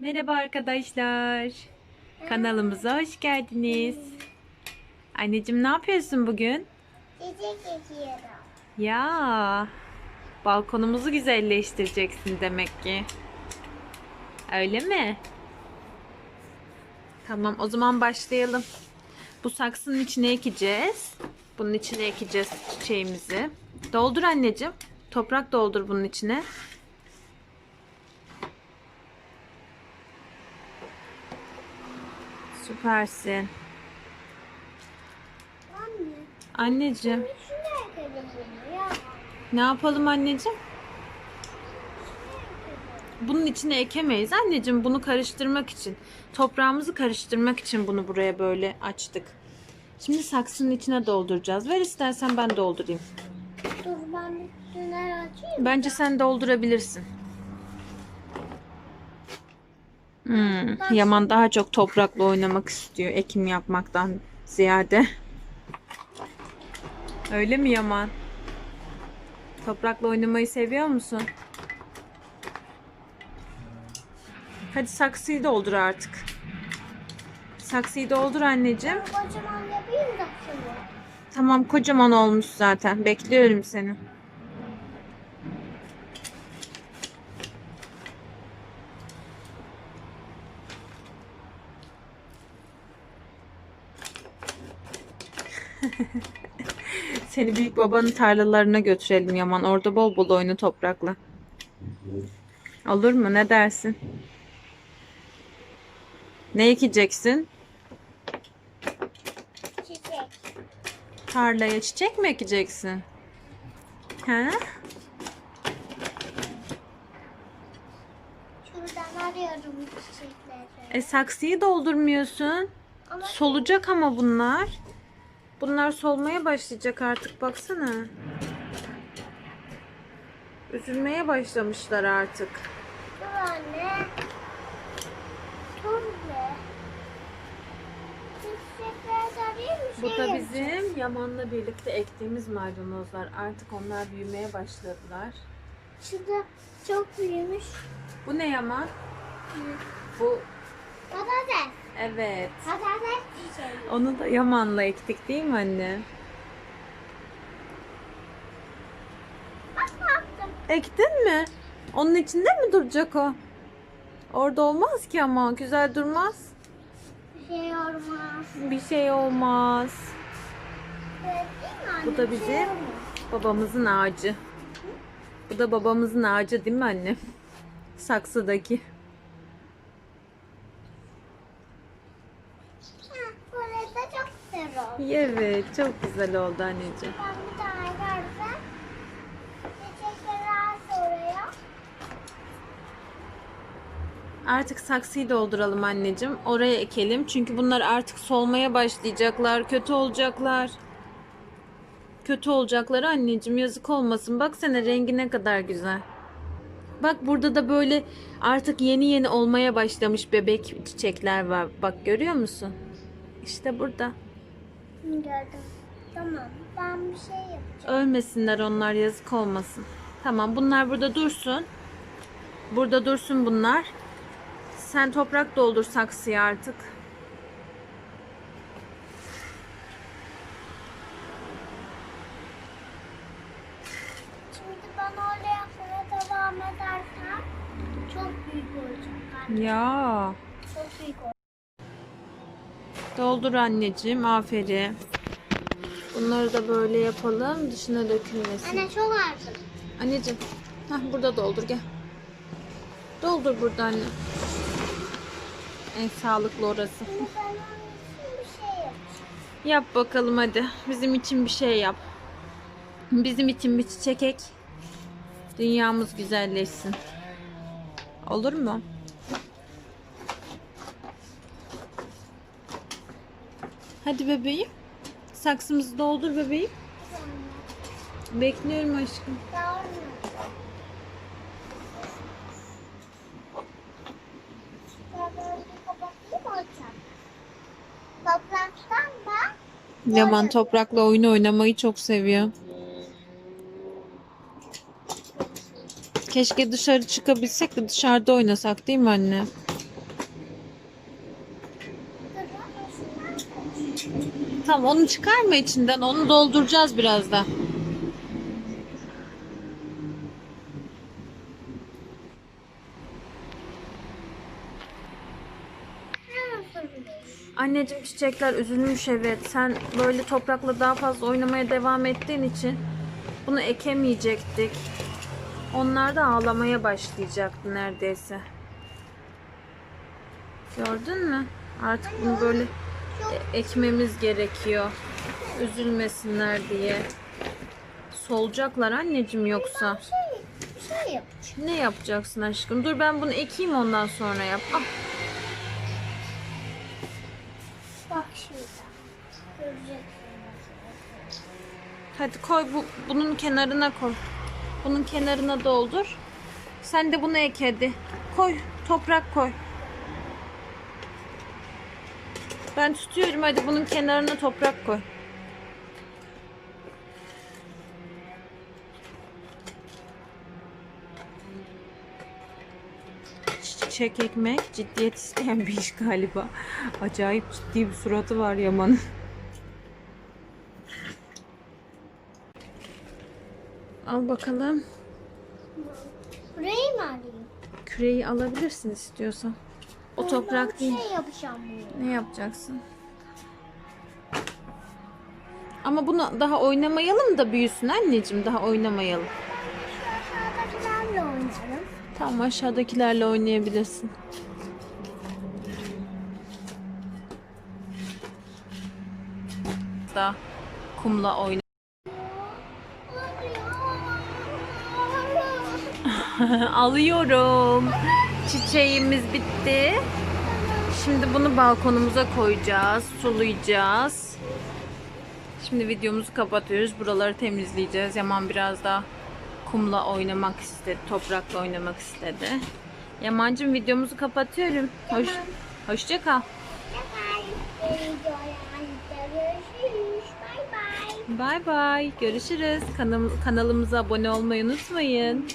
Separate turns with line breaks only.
Merhaba arkadaşlar. Kanalımıza hoş geldiniz. Anneciğim ne yapıyorsun bugün?
Çiçek ekiyorum.
Ya balkonumuzu güzelleştireceksin demek ki. Öyle mi? Tamam o zaman başlayalım. Bu saksının içine ekeceğiz. Bunun içine ekeceğiz çiçeğimizi. Doldur anneciğim. Toprak doldur bunun içine. Süpersin.
Anne,
Anneciğim ne yapalım anneciğim? Bunun içine ekemeyiz anneciğim bunu karıştırmak için. Toprağımızı karıştırmak için bunu buraya böyle açtık. Şimdi saksının içine dolduracağız. Ver istersen ben doldurayım.
Dur ben bir tünel açayım.
Bence sen doldurabilirsin. Hmm, Yaman daha çok toprakla oynamak istiyor ekim yapmaktan ziyade. Öyle mi Yaman? Toprakla oynamayı seviyor musun? Hadi saksıyı doldur artık. Saksıyı doldur anneciğim.
Kocaman yapayım da şunu.
Tamam kocaman olmuş zaten. Bekliyorum seni. Seni büyük babanın tarlalarına götürelim Yaman. Orada bol bol oyna toprakla. Olur mu? Ne dersin? Ne ekeceksin?
Çiçek.
Tarlaya çiçek mi ekeceksin? He?
Şuradan arıyorum çiçekleri.
E saksıyı doldurmuyorsun.
Ama
Solacak ama bunlar. Bunlar solmaya başlayacak artık baksana. Üzülmeye başlamışlar artık.
dur anne. Dur be.
Bu da bizim Yaman'la birlikte ektiğimiz maydanozlar. Artık onlar büyümeye başladılar.
Şurada çok büyümüş.
Bu ne Yaman? Bu
Patates.
Evet.
Patates çiçeği.
Onu da Yaman'la ektik değil mi anne? Ektin mi? Onun içinde mi duracak o? Orada olmaz ki ama güzel durmaz.
Bir şey olmaz.
Bir şey olmaz.
Evet?
Bu da
şey
bizim babamızın ağacı. Bu da babamızın ağacı değil mi anne? Saksıdaki.
Ha, Burası çok güzel oldu.
Evet çok güzel oldu anneciğim.
Ben bir tane görsem çiçekleri al oraya.
Artık saksıyı dolduralım anneciğim. Oraya ekelim. Çünkü bunlar artık solmaya başlayacaklar. Kötü olacaklar. Kötü olacaklar anneciğim. Yazık olmasın. Baksana rengi ne kadar güzel. Bak burada da böyle artık yeni yeni olmaya başlamış bebek çiçekler var. Bak görüyor musun? İşte burada.
Gördüm. Tamam. Ben bir şey yapacağım.
Ölmesinler onlar yazık olmasın. Tamam bunlar burada dursun. Burada dursun bunlar. Sen toprak doldur saksıya artık.
Şimdi ben oraya yapmaya devam edersem çok büyük olacak. anne.
Ya.
Çok büyük olacak.
Doldur anneciğim. Aferin. Bunları da böyle yapalım. Dışına dökülmesin.
Anne çok artık.
Anneciğim. Hah, burada doldur gel. Doldur burada anne. En sağlıklı orası.
Şey.
Yap bakalım hadi. Bizim için bir şey yap. Bizim için bir çiçek ek. Dünyamız güzelleşsin. Olur mu? Hadi bebeğim. Saksımızı doldur bebeğim. Bekliyorum aşkım.
Topraktan da
Yaman toprakla oyun oynamayı çok seviyor. Keşke dışarı çıkabilsek de dışarıda oynasak değil mi anne? Tamam onu çıkarma içinden. Onu dolduracağız birazdan. Anneciğim çiçekler üzülmüş evet. Sen böyle toprakla daha fazla oynamaya devam ettiğin için bunu ekemeyecektik. Onlar da ağlamaya başlayacaktı neredeyse. Gördün mü? Artık bunu böyle ekmemiz gerekiyor. Üzülmesinler diye. Solacaklar anneciğim yoksa.
Şey, şey yapacağım.
Ne yapacaksın aşkım? Dur ben bunu ekeyim ondan sonra yap. Ah,
Bak. Göreceksin.
hadi koy bu bunun kenarına koy. Bunun kenarına doldur. Sen de bunu ek hadi. Koy, toprak koy. Ben tutuyorum hadi bunun kenarına toprak koy. Çiçek ekmek ciddiyet isteyen bir iş galiba. Acayip ciddi bir suratı var Yaman'ın. Al bakalım.
Burayı mı alayım?
Küreyi alabilirsin istiyorsan. O toprak değil.
Şey yapacağım bunu.
Ne yapacaksın? Ama bunu daha oynamayalım da büyüsün anneciğim. Daha oynamayalım.
Şu aşağıdakilerle oynarım.
Tamam aşağıdakilerle oynayabilirsin. Daha kumla oyna. Alıyorum. Çiçeğimiz bitti. Şimdi bunu balkonumuza koyacağız, sulayacağız. Şimdi videomuzu kapatıyoruz. Buraları temizleyeceğiz. Yaman biraz daha kumla oynamak istedi, toprakla oynamak istedi. Yamancım videomuzu kapatıyorum. Hoş, hoşça kal.
Bay bay.
Görüşürüz. Kanal, kanalımıza abone olmayı unutmayın.